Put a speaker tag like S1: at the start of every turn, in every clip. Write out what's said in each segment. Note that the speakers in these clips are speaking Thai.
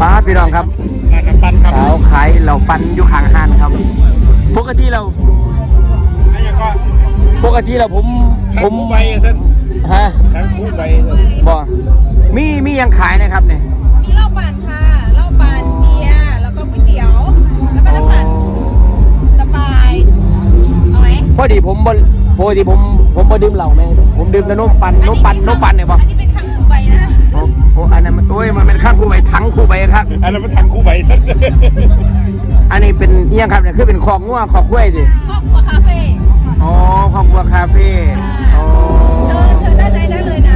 S1: ป้าพี่น้องครับ
S2: ร้านน้ำปั้นครับ
S1: สาวขายเหล่าปันอยู่ข้างห้านครับ ปกติเรา
S2: แล้วยังก็
S1: ปกติเราผม
S2: ทั้ง
S1: ผม
S2: คู่ใบเส้น
S1: ฮะ
S2: ทั้งคู่ใบเส้น
S1: บ่มีมียังขายนะครับเนี่ย
S3: มีเหล้าปั่นค่ะ เหล้าปั่นเบียร์ แล้วก็ก๋วยเตี๋ยว แล้วก็น้ำปั่นสปาย เอาไหม
S1: พอดีผมบ่ปกติผมผมบ่ดื่มเหล้าแม่ผมดื่มแต่นมปันนมปันนมปันเนี่ยบ่
S3: อันนี้เป็นครั้งคูใบนะ
S1: โอ้โอ้อันนั้นมันโอ้ยมันเป็นข้างคู่ใบทั้งคู่ใบครับ
S2: อันนั้นมันทั้งคู่ใบเส้น
S1: อันนี้เป็นเอียงครับเนี่ยคือเป็นคอกงัวคอกกล้วยดิ
S3: ครอบครัวคาเฟ่
S1: อ๋อคอกวัวคาเฟ่อ๋อ
S3: เชิญเชิญด้านในได้เลยนะ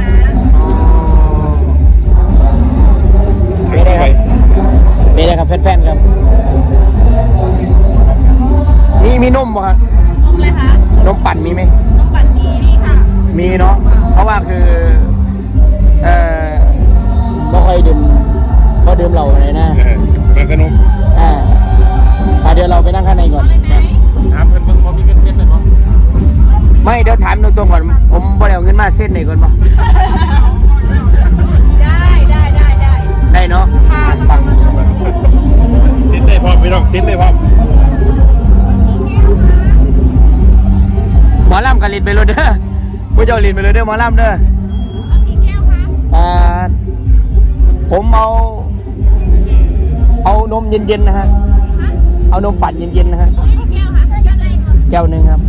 S1: ไม่
S3: เดี๋
S1: ยว
S2: ถาม
S1: ตรงๆก่อน ผมบ่ได้เอาเงินมาเส้นไหนก่อนบ่
S3: ได้ได้ได้ได้
S1: ได้เนาะ
S3: ค่ะ
S1: ปัง
S2: เส้นได้พร้อมไม่ต้องเส้นได้พร้อม
S1: หมอลำกันลินไปเลยเด้อผู้เจ้าลินไปเลยเด้อหมอลำเด้อ
S3: เอากี่แก้วคะ
S1: อ่าผมเอา เอานมเย็นๆนะฮะ เอานมปั่นเย็นๆนะฮะ
S3: เอากี่แก้วคะแก้วไหน
S1: แก้วหนึ่งครับ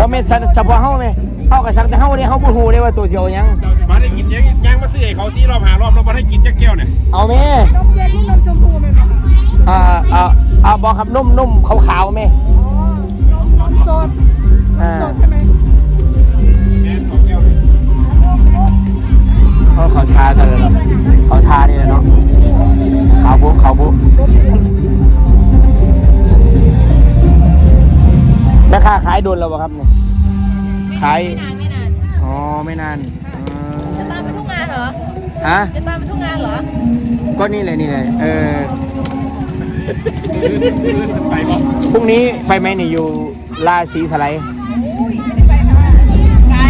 S1: บ่แม่นสันเฉพาะเฮาแม่เฮาก็สักแต่เฮาเนี่ยเฮาบ่ฮู้เด้ว่าตัวสิเอาหยัง
S2: มาได้กินยังยังมาซื้อให้เขาซีรอบหารอบแล้วมาให้กินจักแก้วเนี่ย
S1: เอาแม่
S3: นมเย็นนี่นมชมพูไหมคะ
S1: อ่าอ่าอ่าบ่ครับนุ่มนุ่มขาวๆแม่ ฮะ
S3: จะตามไปทุกงานเหรอ
S1: ก็นี่เลยนี่เลยเออ
S2: ไปบ่
S1: พรุ่งนี้ไปไหมนี่อยู่ราศีสไลด์
S3: อุ้ยไม่ได้ไปค่ะไกล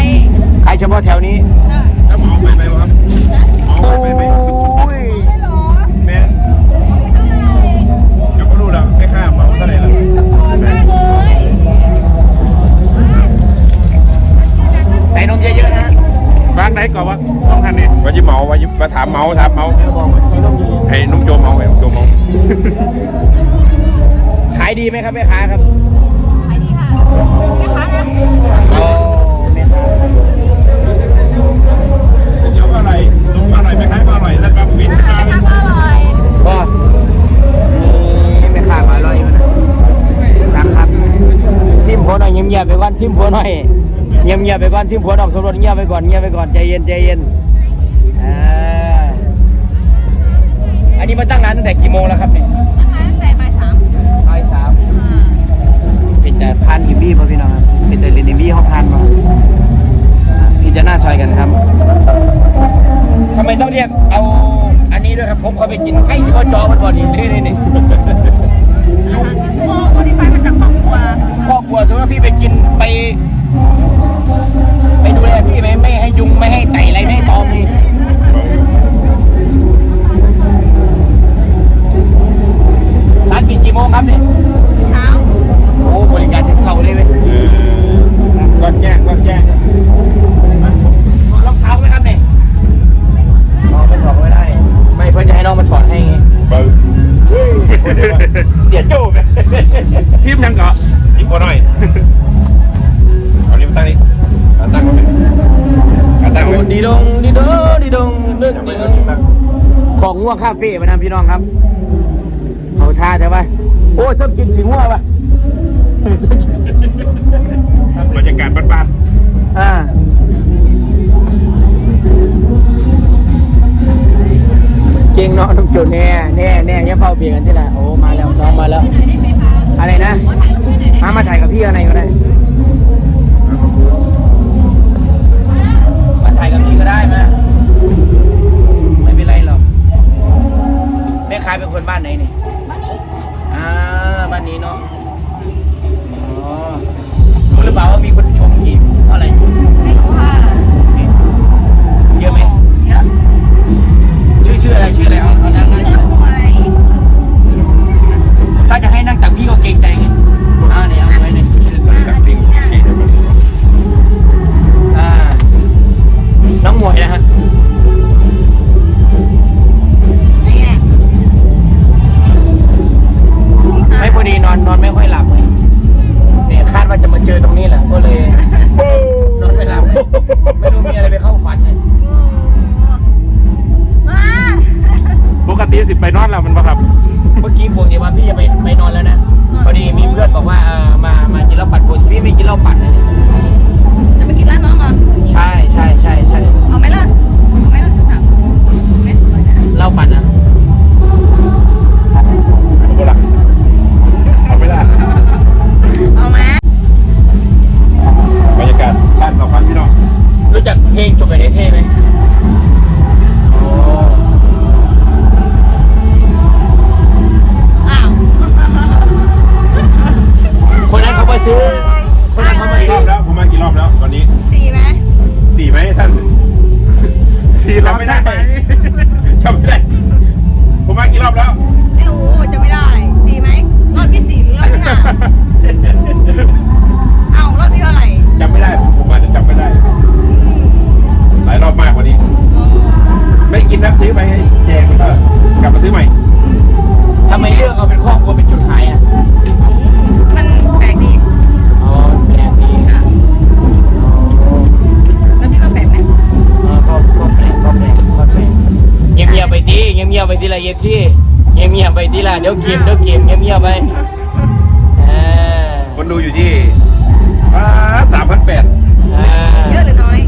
S1: ขายเฉพาะแถวนี้
S3: ใช่
S2: แล้วหมอไปไหมครับหมอ
S1: โอ้
S2: ไปไหม
S1: ย
S3: ไม่า
S2: จะมาถามเมาถามเมา
S1: เดี๋ยวบอกว่าใส่นมเยอะ
S2: ไอ้นุ่มโจเมาไอ้นุ่มโจเมา
S1: ๆขายดีไหมครับแม่ค้าครับ
S3: ขายดีค่ะแม่ค้านะ
S1: โอ้แม่ค้า
S2: เดี๋ยวก็อร่อยนุ่มอร่อยไม่คล้ายก็อร่อยแล้วก็วิน
S3: อา
S2: คา
S3: หารก็อร่อย
S1: ก็นี่แม่ค้ามาอร่อยอยู่นะครับครับทิมผัวหน่อยเงียบๆไปก่อนทิมผัวหน่อยเงียบๆไปก่อนทิมผัวดอกสมรสเงียบไปก่อนเงียบไปก่อนใจเย็นใจเย็นอ่า อันนี้มาตั้งร้านตั้งแต่กี่โมงแล้วครับเนี่ย
S3: นะคะตั้งแต่บ่ายสาม
S1: บ่ายสามเป็นแต่พานอิมบี้ป่ะพี่น้องครับเป็นแต่เรนอิมบี้เขาพานมาพี่จะหน้าซอยกันครับทำไมต้องเรียกเอาอันนี้ด้วยครับผมเคยไปกินไข่ชิบะจอมันบ่อนี่นี่นี่นี่
S3: นะคะโมโมดิฟายมาจากครอบครัว
S1: ครอบครัวสมมติว่าพี่ไปกินไป ไปดูแลพี่ไหมไม่ให้ยุงไม่ให้ไก่อะไรไม่ให้ตอมนี่ ง่ว
S2: ง
S1: คา
S2: เฟ่
S1: มาทำพี่น้องครับเขาท่าใช่ปะโอ้ชอบกินสีง่วงปะ
S2: บรรยากาศบ้าน
S1: อ่าเก่งเนาะทุกจุดแน่แน่แน่ยังเฝ้าเบียร์กันที่ไหนโอ้มาแล้วน้องมาแล้วอะไรนะ
S3: ขอถ่ามา
S1: มาถ่ายกับพี่อะไรก็ได้มาถ่ายกับพี่ก็ได้มาไม่ แม่ค้าเป็นคนบ้านไหนนี่
S2: บ้า
S1: นนี้อ่า
S2: บ้านนี้
S1: เนาะ
S3: อ๋อรู้หรือเป
S2: ล่า
S1: ว่า
S3: มี ไป
S1: ทีละเดี๋ยวเกมเดี๋ยวเกมเงียบๆไปอ่า
S2: คนดูอยู่ที่สามพันแปด
S3: เยอะหรือน้อย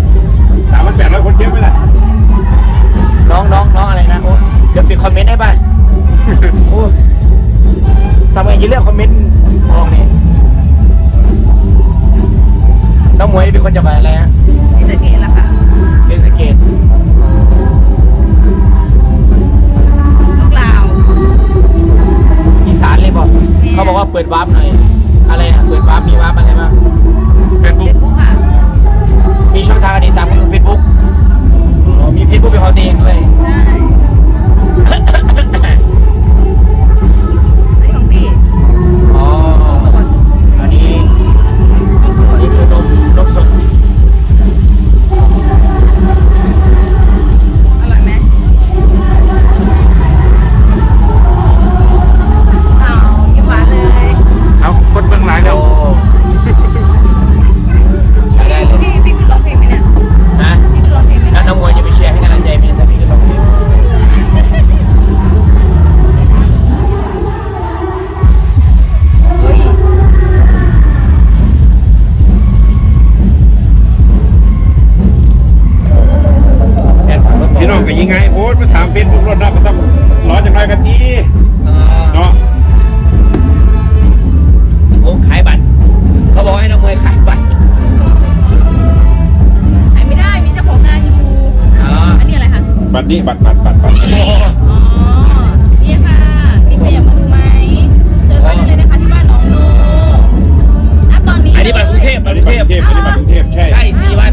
S2: สามพันแปดร้อยคนเยอะไหมล่ะ
S1: น้องน้องน้องอะไรนะโอ้เดี๋ยวปิดคอมเมนต์ได้ป่ะโอ้ทำไมงจะเลือกคอมเมนต์อองนี้น้องมวยเป็นคนจังหวัอะไรฮะ
S3: เขา
S1: บอกว่าเปิดวาร์ปหน่อยอะไรอะเปิดวาร์ปมีวาร์ปอะไรบ้าง
S2: เฟ
S3: ซบุ๊กฟุ๊ก
S1: มีช่องทางการตตามเฟซบุ๊กมีเฟซบุ๊กเป็นของตัวเองด้วย
S3: นี่
S2: บั
S1: ตรบั
S2: ตร
S1: บัตรบัตร
S3: อ๋อนี่ค่ะ มีใครอยากมาดูไหมเชิญมาได้เลยนะคะที่บ้านหนองนูณตอนนี้
S1: อันนี้บัตรกรุงเทพ
S2: บัตรกรุงเทพอันนี้บัตรกรุงเทพใช่
S1: ใช่สี่วัน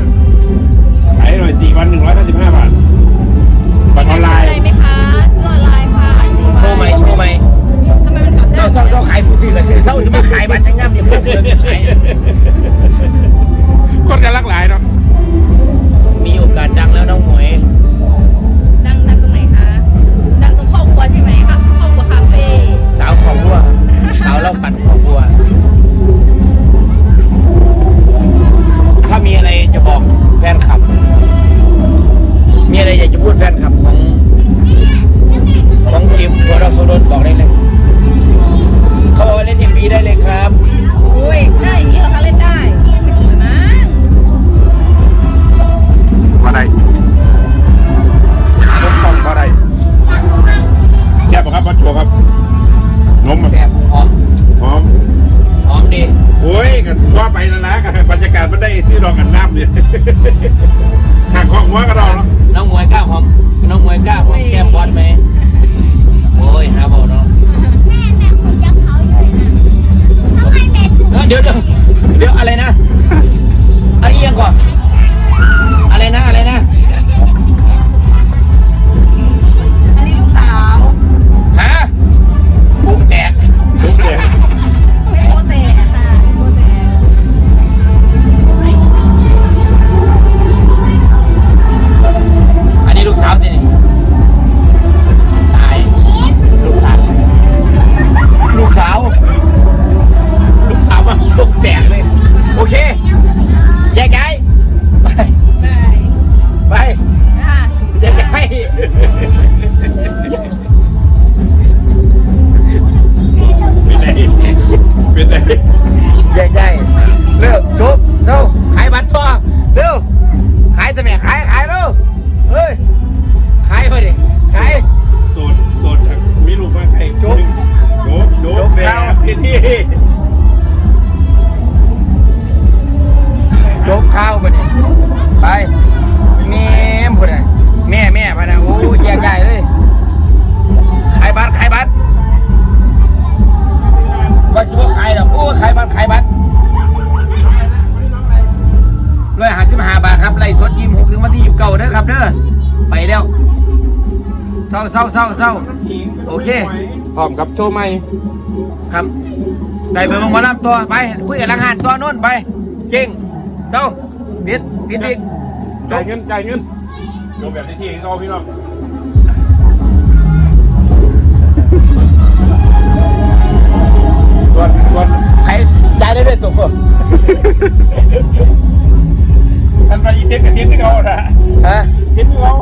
S1: เศร้าเศร้าเศร้า โอเค
S2: พร้อมกับโชว์ใหม่
S1: ครับได้ไปเบิ่งหมารับตัวไปคุยกับลังหานตัวโนู้นไปเก่งเศร้าปิดปิดอีกจ
S2: จ่าย
S1: บ
S2: เงินจ่ายเงินโยมแบบที่ที่เขาพี่น้องส่วนส่วน
S1: ใครจ่ายได้ด้วยตัวเฟิร์
S2: ท่านไปอีเซ็ตกับเซ็ตที่เขานะ
S1: ฮะ
S2: เซ็ตที่เขา